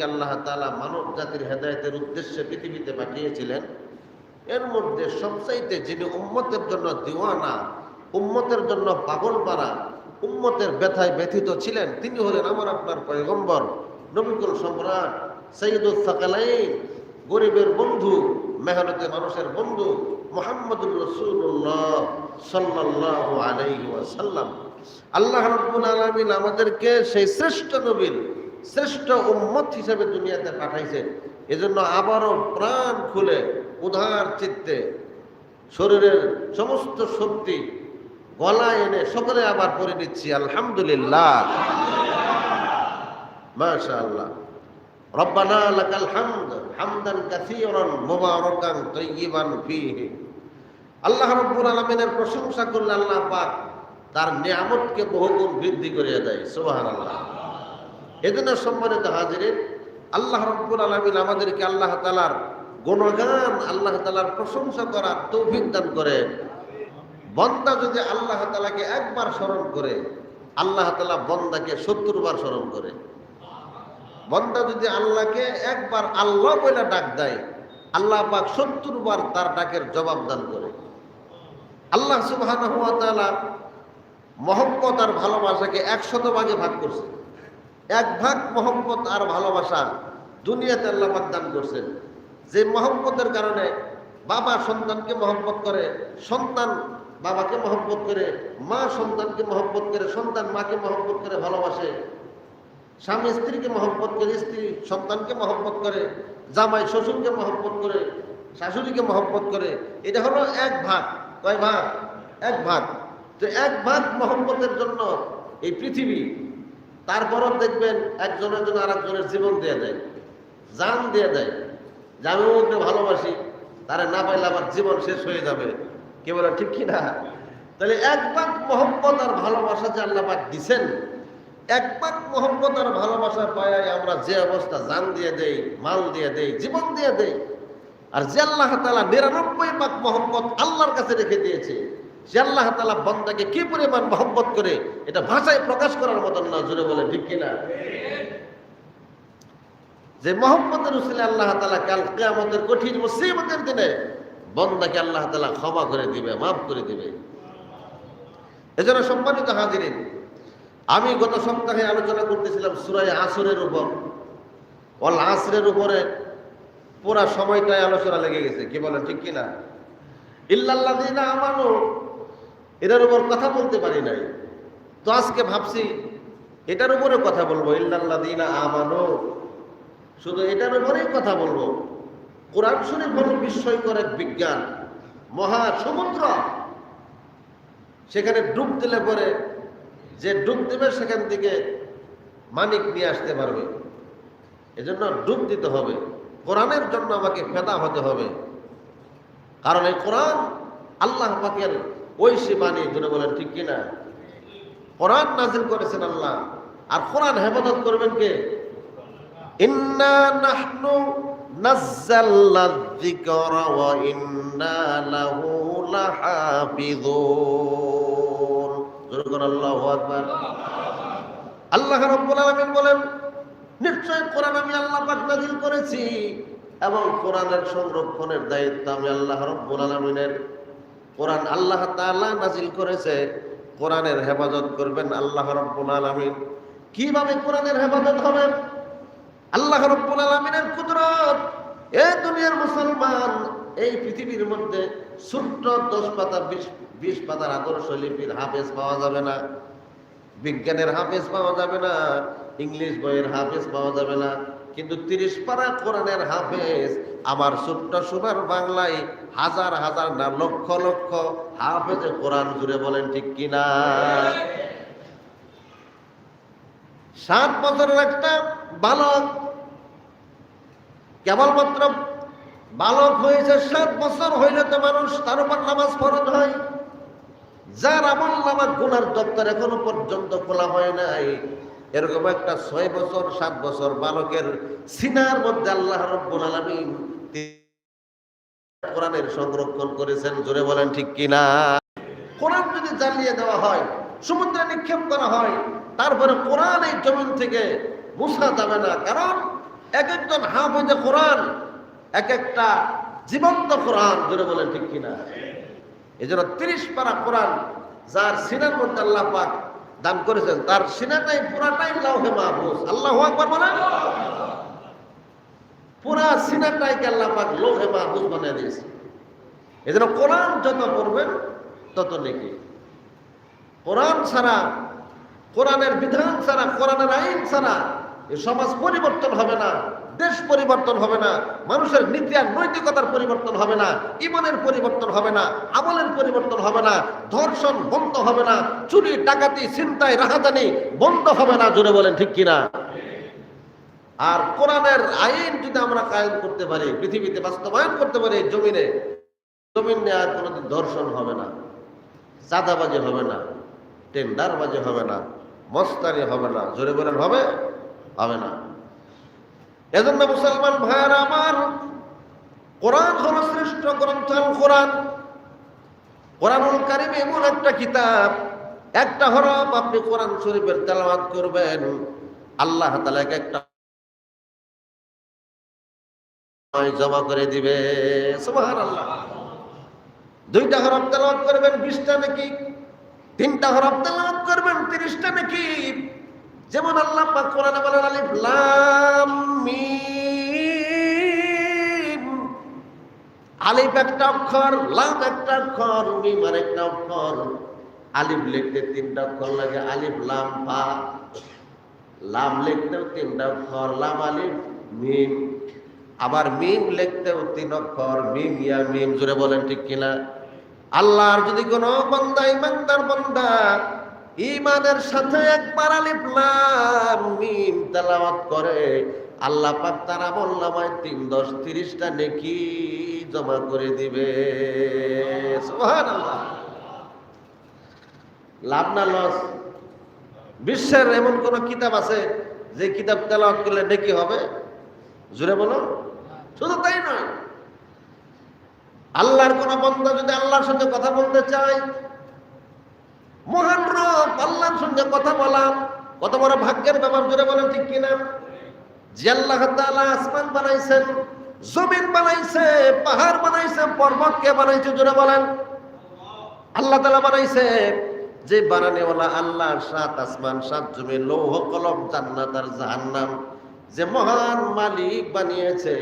রসুলকে আল্লাহ তাআলা মানব জাতির হেদায়েতের উদ্দেশ্যে পৃথিবীতে পাঠিয়েছিলেন। এর মধ্যে সবচাইতে যিনি উম্মতের জন্য দিওয়ানা, উম্মতের জন্য পাগল পাড়া উম্মতের ব্যথায় ব্যথিত ছিলেন, তিনি হলেন আমার আপনার পয়গম্বর, নবিকুল সম্রাট, সৈয়দুল সাকালাইন, গরিবের বন্ধু, মেহনতে মানুষের বন্ধু, মোহাম্মদুর রসুল্লাহ সাল্লাহ আলাইহি ওয়াসাল্লাম। আল্লাহ রব্বুল আলমিন আমাদেরকে সেই শ্রেষ্ঠ নবীর শ্রেষ্ঠ উম্মত হিসেবে দুনিয়াতে পাঠাইছেন এজন্য আবারও প্রাণ খুলে উদার চিত্তে শরীরের সমস্ত শক্তি গলা এনে সকলে আবার পরে নিচ্ছি, আলহামদুলিল্লাহ। মাশা আল্লাহ রব্বানা লাকাল হামদ হামদান কাসীরান মুবারাকান তাইয়িবান আল্লাহ রাব্বুল আলামিনের প্রশংসা করলে আল্লাহ পাক তার নিয়ামতকে বহুগুণ বৃদ্ধি করে দেয়। সুবহানাল্লাহ। এজন্য সম্মানিত হাজিরিন, আল্লাহ রাব্বুল আলামিন আমাদেরকে আল্লাহ তালার গুণগান, আল্লাহ তালার প্রশংসা করার তৌফিক দান করেন। বন্দা যদি আল্লাহ তালাকে একবার স্মরণ করে, আল্লাহ তালা বন্দাকে সত্তর বার স্মরণ করে। বন্দা যদি আল্লাহকে একবার আল্লাহ বলে ডাক দেয়, আল্লাহ পাক সত্তর বার তার ডাকের জবাব দান করে। আল্লাহ তাআলা মহব্বত আর ভালোবাসাকে একশত ভাগে ভাগ করছে। এক ভাগ মহব্বত আর ভালোবাসা দুনিয়াতে আল্লাহ দান করছেন। যে মহব্বতের কারণে বাবা সন্তানকে মহব্বত করে, সন্তান বাবাকে মহব্বত করে, মা সন্তানকে মহব্বত করে, সন্তান মাকে মহব্বত করে, ভালোবাসে। স্বামী স্ত্রীকে মহব্বত করে, স্ত্রী সন্তানকে মহব্বত করে, জামাই শ্বশুরকে মহব্বত করে, শাশুড়িকে মহব্বত করে, এটা হলো এক ভাগ। কয় ভাগ? এক ভাগ। তো এক ভাগ মহব্বতের জন্য এই পৃথিবী তারপরও দেখবেন একজনের জন্য আর একজনের জীবন দিয়ে দেয়, জান দিয়ে দেয়। যে আমি ভালোবাসি, তারা না পাইলে আমার জীবন শেষ হয়ে যাবে। কে বলে, ঠিক কি না? তাহলে এক ভাগ মহব্বত আর ভালোবাসা যে আল্লাহ পাক দিছেন, এক পাক মোহাম্মত আর ভালোবাসা পায় আমরা যে অবস্থা জান দিয়ে দেই, মাল দিয়ে দেই, জীবন দিয়ে দেই। আর যে আল্লাহ তালা নিরানব্বই পাক মোহাম্মত আল্লাহর কাছে রেখে দিয়েছে সে আল্লাহ তালা বন্দাকে কি পরিমাণ মোহাম্মত করে এটা ভাষায় প্রকাশ করার মতন না জুড়ে বলে ঠিক কিনা? যে মোহাম্মতের উসিলে আল্লাহ তালা কাল কেয়ামতের কঠিন মুসিবতের দিনে বন্দাকে আল্লাহ তালা ক্ষমা করে দিবে, মাফ করে দিবে। এজন্য সম্মানিত হাজিরিন, আমি গত সপ্তাহে আলোচনা করতেছিলাম সুরাই আসরের উপর। অল আসরের উপরে পুরা সময়টাই আলোচনা লেগে গেছে, কি বলেন, ঠিক কিনা? ইল্লাল্লাহ আমানো এটার উপর কথা বলতে পারি নাই। তো আজকে ভাবছি, এটার উপরে কথা বলব। ইল্লাল্লাহ দিনা আমানো, শুধু এটার উপরেই কথা বলব। কোরআন শরীফ হল বিস্ময়কর এক বিজ্ঞান, মহা সমুদ্র। সেখানে ডুব দিলে পরে যে ডুব দেবে সেখান থেকে মানিক নিয়ে আসতে পারবে। এজন্য ডুব দিতে হবে। কোরআনের জন্য আমাকে ফেদা হতে হবে। কারণ এই কোরআন আল্লাহ পাকের ঐশী বাণী জন্য বলেন, ঠিক কিনা? কোরআন নাজিল করেছেন আল্লাহ। আর কোরআন হেফাজত করবেন কে? ইন্না ইন্না জোরে আল্লাহু আলামিন বলেন নিশ্চয় আমি করেছি এবং কোরআনের সংরক্ষণের দায়িত্ব আমি আল্লাহ রাব্বুল আলামিনের কোরআন আল্লাহ তাআলা নাযিল করেছে, কোরআনের হেফাজত করবেন আল্লাহ রাব্বুল আলামিন। কীভাবে কোরআনের হেফাজত হবে? আল্লাহ রাব্বুল আলামিনের কুদরত। এই দুনিয়ার মুসলমান, এই পৃথিবীর মধ্যে ছোট্ট দশ পাতা, বিশ বিশ পাতার আদর্শ লিপির হাফেজ পাওয়া যাবে না। বিজ্ঞানের হাফেজ পাওয়া যাবে না। ইংলিশ বইয়ের হাফেজ পাওয়া যাবে না। কিন্তু তিরিশ পারা কোরআনের হাফেজ, আমার ছোট্ট সোনার বাংলায় হাজার হাজার না, লক্ষ লক্ষ হাফেজে কোরআন জুড়ে বলেন ঠিক কিনা? সাত বছরের একটা বালক, কেবলমাত্র বালক হয়েছে, সাত বছর হইলে তো মানুষ তার উপর নামাজ ফরজ হয়। যার আমল নামা গুনার দপ্তর এখনও পর্যন্ত খোলা হয় নাই। এরকম একটা ছয় বছর, সাত বছর বালকের সিনার মধ্যে আল্লাহ রব্বুল আলামিন কোরআনের সংরক্ষণ করেছেন, জোরে বলেন ঠিক কিনা? কোরআন যদি জ্বালিয়ে দেওয়া হয়, সমুদ্রে নিক্ষেপ করা হয়, তারপরে কোরআন এই জমিন থেকে মুছা যাবে না। কারণ এক একজন হাফেজে কোরআন, এক একটা জীবন্ত কোরআন, জোরে বলেন ঠিক কিনা? এই জন্য তিরিশ পারা কোরআন, যার সিনার মধ্যে আল্লাহ পাক দান করেছেন, তার সিনাটাই, পুরাটাই লাউহে মাহফুজ। আল্লাহ আকবার মানে পুরা সিনাটাইকে আল্লাহ পাক লোহে মাহফুজ বানিয়ে দিয়েছে। এই জন্য কোরআন যত পড়বেন, তত নেকি। কোরআন ছাড়া, কোরআনের বিধান ছাড়া, কোরআনের আইন ছাড়া সমাজ পরিবর্তন হবে না দেশ পরিবর্তন হবে না মানুষের নীতি আর নৈতিকতার পরিবর্তন হবে না ইমানের পরিবর্তন হবে না আমলের পরিবর্তন হবে না ধর্ষণ বন্ধ হবে না চুরি ডাকাতি চিন্তায় রাহাজানি বন্ধ হবে না জোরে বলেন ঠিক কিনা আর কোরআনের আইন যদি আমরা কায়েম করতে পারি পৃথিবীতে বাস্তবায়ন করতে পারি জমিনে জমিন নেওয়ার কোনোদিন ধর্ষণ হবে না চাঁদাবাজি হবে না টেন্ডারবাজি হবে না মস্তানি হবে না জোরে বলেন হবে হবে না। এজন্য মুসলমান ভাইয়ার আমার কোরআন হল শ্রেষ্ঠ গ্রন্থ কোরআন। কোরআনুল কারিম এমন একটা কিতাব, একটা হরফ আপনি কোরআন শরীফের তেলাওয়াত করবেন, আল্লাহ এক একটা জমা করে দিবে। সুবহানাল্লাহ। দুইটা হরফ তেলাওয়াত করবেন, বিশটা নাকি? তিনটা হরফ তেলাওয়াত করবেন, তিরিশটা নাকি? যেমন আল্লাহ পাক বলেন, আলিফ লাম মিম। আলিফ একটা অক্ষর, লাম একটা অক্ষর, মিম আর একটা অক্ষর। আলিফ লিখতে তিনটা অক্ষর লাগে, আলিফ, লাম, পা। লাম লিখতেও তিনটা অক্ষর, লাম, আলিফ, মিম। আবার মিম লিখতেও তিন অক্ষর, মিম, ইয়া, মিম জুড়ে বলেন ঠিক কিনা? আল্লাহর যদি কোনো বন্দা, ইমানদার বন্দা ইমানের সাথে আলিফ লাম মিম তেলাওয়াত করে, আল্লাহ পাক তার নামায় তিন, দশ, তিরিশটা নেকি জমা করে দিবে। লাভ না লস? বিশ্বের এমন কোন কিতাব আছে যে কিতাব তেলাওয়াত করলে নেকি হবে? জুড়ে বলো। শুধু তাই নয়, আল্লাহর কোন বন্ধা যদি আল্লাহর সাথে কথা বলতে চায় মহান রব, আল্লাহর সঙ্গে কথা বলা। কত বড় ভাগ্যের ব্যাপার জুড়ে বলেন ঠিক কিনা? যে আল্লাহ তাআলা আসমান বানাইছেন, জমিন বানাইছে, পাহাড় বানাইছে, পর্বত কে বানাইছে জুড়ে বলেন। আল্লাহ তাআলা বানাইছে, যে বানানেওয়ালা আল্লাহ সাত আসমান, সাত জমি লৌহ কলম, জান্নাত আর জাহান্নাম। যে মহান মালিক বানিয়েছে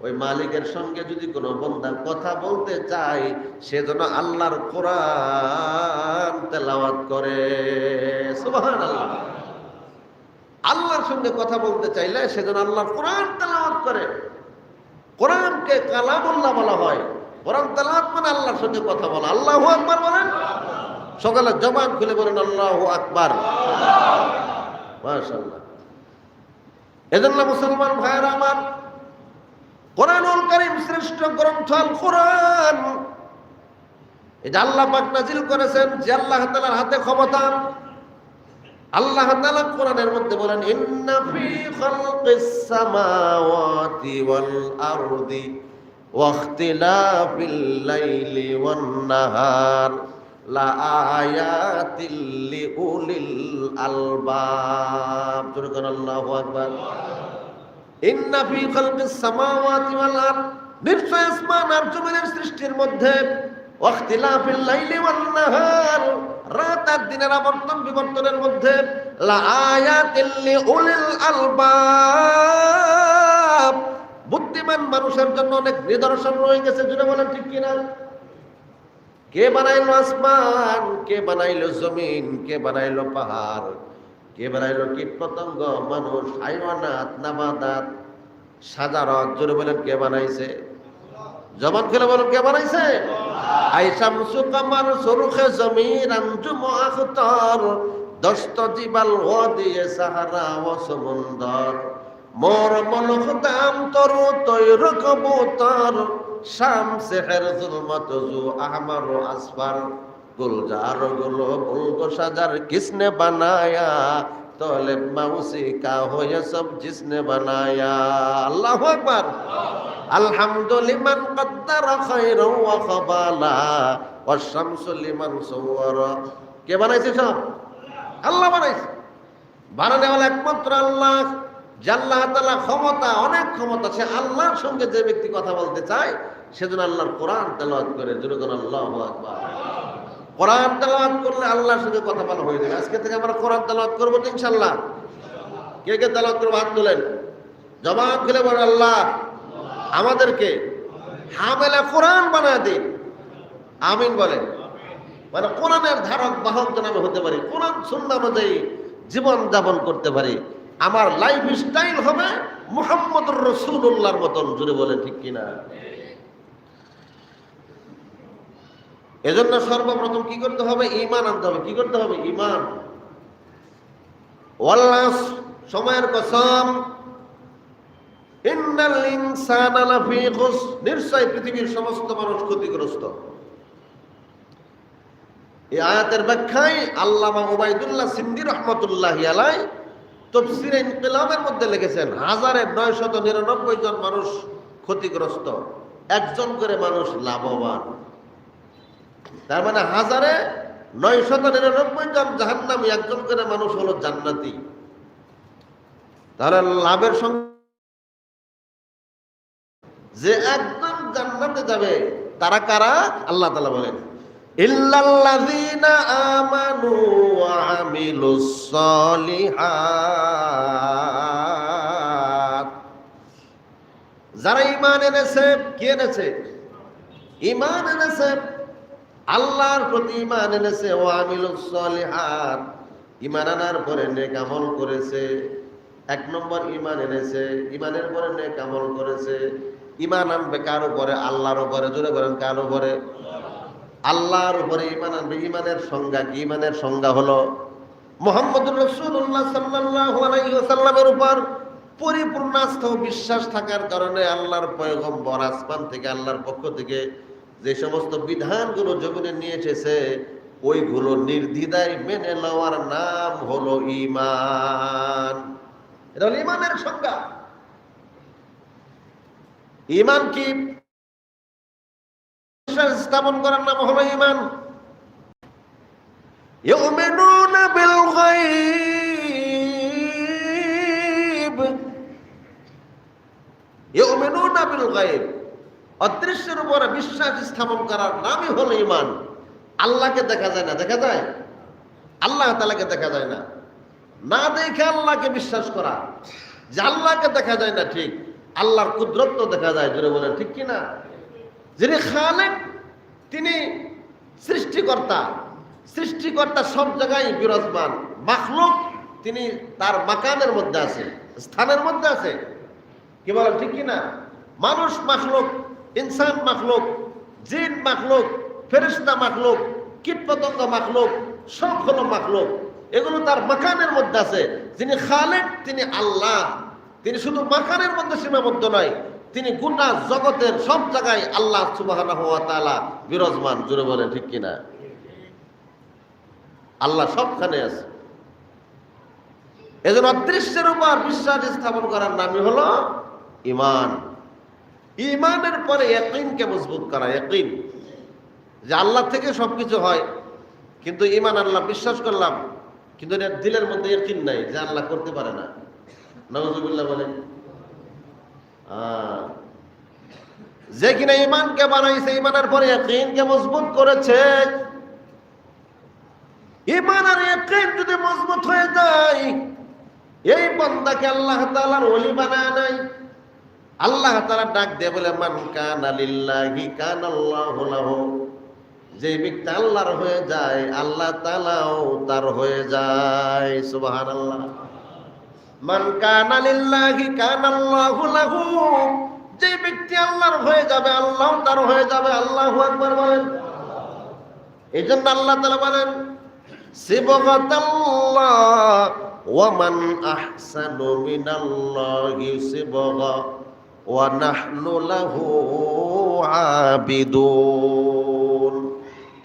ওই মালিকের সঙ্গে যদি কোনো বন্দা কথা বলতে চায় সেজন্য আল্লাহর কোরআন তেলাওয়াত করে। আল্লাহ আল্লাহর সঙ্গে কথা বলতে চাইলে সেজন্য আল্লাহর কোরআন তেলাওয়াত করে। কোরআনকে কালামুল্লাহ বলা হয়। কোরআন তেলাওয়াত মানে আল্লাহর সঙ্গে কথা বলা। আল্লাহু আকবার বলেন। সকালে জবান খুলে বলেন, আল্লাহ আকবার। মাশাআল্লাহ। এজন্য মুসলমান ভাইয়েরা আমার কোরআনুল কারীম শ্রেষ্ঠ গ্রন্থ আল কোরআন। এটা আল্লাহ পাক নাজিল করেছেন যে আল্লাহ তাআলার হাতে ক্ষমতা। আল্লাহ তাআলা কোরআনের মধ্যে বলেন, ইন্না ফি খালকিস সামাওয়াতি ওয়াল আরদি ওয়াখতিলাফিল লাইলি ওয়ান নাহার। লা আয়াতিল লিউলিল আলবাব। জোরে আল্লাহু আকবার। আর সৃষ্টির মধ্যে দিনের আবর্তন বিবর্তনের মধ্যে বুদ্ধিমান মানুষের জন্য অনেক নিদর্শন রয়ে গেছে, জুড়ে বলেন ঠিক কিনা? কে বানাইলো আসমান, কে বানাইলো জমিন, কে বানাইলো পাহাড়? কে বানাইলো কীট পতঙ্গ মানুষ, হাইওয়ানাত নামাদাত সাজারত, জোরে বলেন, কে বানাইছে? জবান খেলে বলেন, কে বানাইছে? আইসাম সুকামার সরুখে জমিন আঞ্জুম আখতর দস্ত জিবাল ও দিয়ে সাহারা ও সমুন্দর। মোর মলক দাম তরু তৈর কবুতর শাম সেহের জুলমত জু আহমার আসফার। গুলজারগুলো গুলগো সাজার কিসনে বানায়া? তোলে মাউসি কা হয়ে সব জিসনে বানায়া। আল্লাহ আকবার। আলহামদুলিমান কদ্দার খায়রা ওয়া খাবালা ওয়াশ শামসু লিমান সাওয়ারা। কে বানাইছে সব? আল্লাহ বানাইছে। বানানেওয়ালা একমাত্র আল্লাহ, যে আল্লাহ তালা ক্ষমতা, অনেক ক্ষমতা, সে আল্লাহর সঙ্গে যে ব্যক্তি কথা বলতে চায়, সেজন্য আল্লাহর কোরআন তেলাওয়াত করে। যেরকম আল্লাহ আকবার। কোরআন তেলাওয়াত করলে আল্লাহর সঙ্গে কথা বলা হয়ে যাবে। আজকে থেকে আমরা কোরআন তেলাওয়াত করব তো ইনশাল্লাহ কে কে তেলাওয়াত করব? হাত তোলেন। জবাব খেলে বলেন আল্লাহ, আমাদেরকে হামেলা কোরআন বানায় দিন। আমিন বলেন। মানে কোরআনের ধারক বাহক যেন আমি হতে পারি, কোরআন সুন্না অনুযায়ী জীবন যাপন করতে পারি, আমার লাইফ স্টাইল হবে মোহাম্মদ রসুল্লাহর মতন। জুড়ে বলে ঠিক কিনা? এজন্য সর্বপ্রথম কি করতে হবে? ইমান আনতে হবে। কি করতে হবে? ইমান ওয়াল্লাস, সময়ের কসম। নিশ্চয় পৃথিবীর সমস্ত মানুষ ক্ষতিগ্রস্ত। এই আয়াতের ব্যাখ্যায় আল্লামা ওবায়দুল্লাহ সিন্দি রহমতুল্লাহ আলাই তফসিরে ইনকিলাবের মধ্যে লিখেছেন, হাজারে নয়শত নিরানব্বই জন মানুষ ক্ষতিগ্রস্ত। একজন করে মানুষ লাভবান। তার মানে হাজারে নয়শত নিরানব্বই জন জাহান্নামী, একজন করে মানুষ হলো জান্নাতি। তাহলে লাভের সঙ্গে যে একদম জান্নাতে যাবে, তারা কারা? আল্লাহ তালা বলেন যারা ঈমান এনেছে, কি এনেছে? ঈমান এনেছে। আল্লাহর প্রতি ইমান এনেছে ওয়া আমিলুস সালিহাত। ঈমান আনার পরে নেক আমল করেছে, এক নম্বর ইমান এনেছে, ঈমানের পরে নেক আমল করেছে। ইমান আনবে কার উপরে? আল্লাহর উপরে। জোরে করেন কার উপরে? আল্লাহর উপরে ইমান আনবে। ইমানের সংজ্ঞা কি? ইমানের সংজ্ঞা হলো মোহাম্মদ রসুল্লাহ সাল্লামের উপর পরিপূর্ণ আস্থা ও বিশ্বাস থাকার কারণে আল্লাহর পয়গম্বর আসমান থেকে, আল্লাহর পক্ষ থেকে যে সমস্ত বিধানগুলো জমিনে নিয়ে এসেছে ওইগুলো নির্দ্বিধায় মেনে নেওয়ার নাম হলো ইমান এটা হলো ইমানের সংজ্ঞা ইমান কি বিশ্বাস স্থাপন করার নাম হলো ইমান يؤمنون অদৃশ্যের উপরে বিশ্বাস স্থাপন করার নামই হলো ইমান আল্লাহকে দেখা যায় না, দেখা যায়? আল্লাহ তালাকে দেখা যায় না। না দেখে আল্লাহকে বিশ্বাস করা, যে আল্লাহকে দেখা যায় না, ঠিক। আল্লাহর কুদরত তো দেখা যায়, জোরে বলেন, ঠিক কি না? যিনি খালেক, তিনি সৃষ্টিকর্তা। সৃষ্টিকর্তা সব জায়গায় বিরাজমান। মাখলুক, তিনি তার মাকানের মধ্যে আছে, স্থানের মধ্যে আছে। কি বলেন, ঠিক কি না? মানুষ মাখলুক ইনসান মাখলুক, জিন মাখলুক ফেরিস্তা মাখলুক কীট পতঙ্গ মাখলুক, সব হলো মাখলুক। এগুলো তার মাকানের মধ্যে আছে। যিনি খালেক, তিনি আল্লাহ। তিনি শুধু মাকানের মধ্যে সীমাবদ্ধ নয়, তিনি গুনা জগতের সব জায়গায় আল্লাহ সুবাহ বিরাজমান জুড়ে বলেন ঠিক কিনা? আল্লাহ সবখানে আছে। এজন্য অদৃশ্যের উপর বিশ্বাস স্থাপন করার নামই হলো ইমান। ইমানের পরে একইনকে মজবুত করা একইন যে আল্লাহ থেকে সবকিছু হয়, কিন্তু ইমান আল্লাহ বিশ্বাস করলাম, কিন্তু দিলের মধ্যে একইন নাই, যে আল্লাহ করতে পারে না। নজরুল্লাহ বলেন। যে কিনা ইমানকে বানাইছে ইমানের পরে একইনকে মজবুত করেছে। ইমান আর ইয়াকিন যদি মজবুত হয়ে যায়, এই বান্দাকে আল্লাহ তাআলার ওলি বানায় নাই। আল্লাহ তারা ডাক দিয়ে বলে, মান কান আলিল্লাহি কান আল্লাহ যে ব্যক্তি আল্লাহর হয়ে যায়, আল্লাহ তালাও তার হয়ে যায়। সুবাহান আল্লাহ মান কান আলিল্লাহি কান আল্লাহ যে ব্যক্তি আল্লাহর হয়ে যাবে আল্লাহ তার হয়ে যাবে। আল্লাহ একবার বলেন। এই জন্য আল্লাহ তালা বলেন শিবগত ওয়ামান আহসানু মিনাল্লাহি শিবগা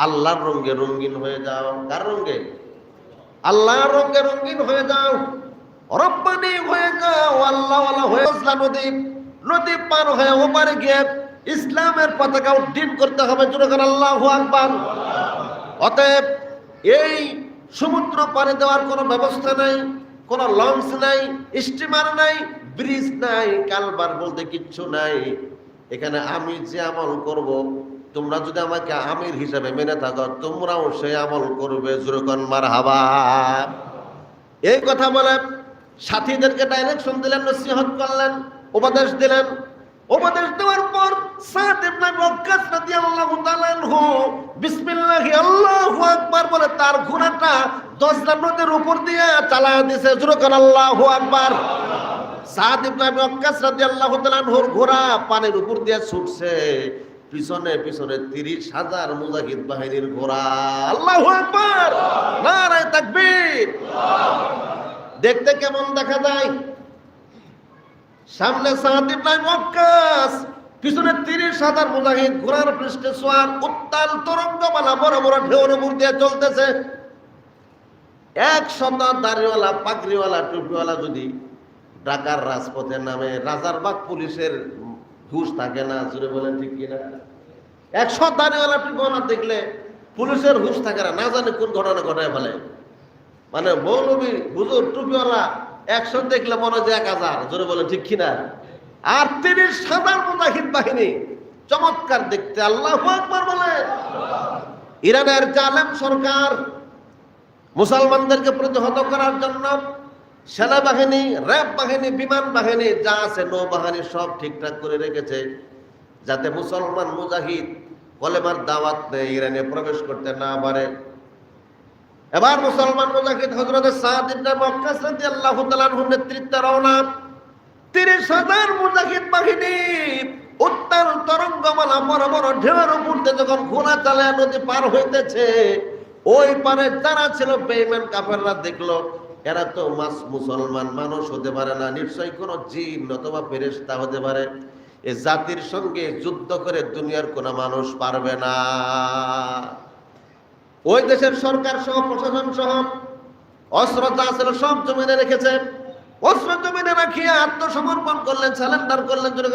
আল্লাহর রঙ্গে রঙ্গিন হয়ে যাও। কার রঙ্গে আল্লাহর রঙ্গে রঙ্গিন হয়ে যাও। রব্বানি হয়ে যাও আল্লাহ হয়ে নদী নদী পার হয়ে ওপারে গিয়ে ইসলামের পতাকা উদ্দিন করতে হবে। আল্লাহ আল্লাহু আকবার। অতএব এই সমুদ্র পানি দেওয়ার কোনো ব্যবস্থা নাই, কোনো লঞ্চ নাই, স্টিমার নাই ব্রিজ নাই, কালবার বলতে কিচ্ছু নাই। এখানে আমি যে আমল করব, তোমরা যদি আমাকে আমির হিসাবে মেনে থাকো, তোমরাও সেই আমল করবে, জুরকন মার হাবা এই কথা বলে সাথীদেরকে ডাইরেকশন দিলেন, নসিহত করলেন, উপদেশ দিলেন। উপদেশ দেওয়ার পর আকবার বলে তার ঘোড়াটা দশটা নদীর উপর দিয়ে চালায় দিয়েছে জুরকান আল্লাহু আকবার। সাদ ইবনে আবি ওয়াক্কাস রাদিয়াল্লাহু তাআলা আনহুর ঘোড়া পানির উপর দিয়ে ছুটছে। পিছনে পিছনে তিরিশ হাজার মুজাহিদ বাহিনীর ঘোড়া। আল্লাহু আকবার! নারায়ে তাকবীর! দেখতে কেমন দেখা যায়? সামনে সাদ ইবনে ওয়াক্কাস, পিছনে তিরিশ হাজার মুজাহিদ ঘোড়ার পৃষ্ঠে সোয়ার উত্তাল তরঙ্গমালা বড় বড় ঢেউর উপর দিয়ে চলতেছে। এক শত দাড়িওয়ালা, পাগড়িওয়ালা, টুপিওয়ালা যদি ঢাকার রাজপথে নামে, রাজারবাগ পুলিশের ঘুষ থাকে না জুড়ে বলেন ঠিক কিনা? একশো দাড়িওয়ালা টুপিওয়ালা দেখলে পুলিশের হুশ থাকে না না জানে কোন ঘটনা ঘটায় ফেলে। মানে মৌলবী, হুজুর টুপিওয়ালা একশো দেখলে মনে হয় এক হাজার, জোরে বলে ঠিক কিনা? আর তিরিশ হাজার মুজাহিদ বাহিনী, চমৎকার দেখতে, আল্লাহ আকবার বলে। ইরানের জালেম সরকার মুসলমানদেরকে প্রতিহত করার জন্য সেনাবাহিনী, র্যাব বাহিনী, বিমান বাহিনী, যা আছে নৌবাহিনী সব ঠিকঠাক করে রেখেছে, যাতে মুসলমান মুজাহিদ কলেমার দাওয়াত নেই, ইরানে প্রবেশ করতে না পারে। এবার মুসলমান মুজাহিদ হজরত সাদ ইবনে নেতৃত্বে রওনা। 30 হাজার মুজাহিদ বাহিনী উত্তাল তরঙ্গমালা বড় বড় ঢেউয়ের উপর যখন ঘোড়া চালায়, নদী পার হইতেছে, ওই পারে যারা ছিল বেঈমান কাফেররা দেখল এরা তো মাস মুসলমান, মানুষ হতে পারে না। নিশ্চয়ই কোনো জিন অথবা ফেরেশতা হতে পারে। এ জাতির সঙ্গে যুদ্ধ করে দুনিয়ার কোনো মানুষ পারবে না। ওই দেশের সরকার সহ, প্রশাসন সহ, অস্ত্র যা সব জমিনে রেখেছে। অস্ত্র জমিনে রাখিয়ে আত্মসমর্পণ করলেন স্যালেন্ডার করলেন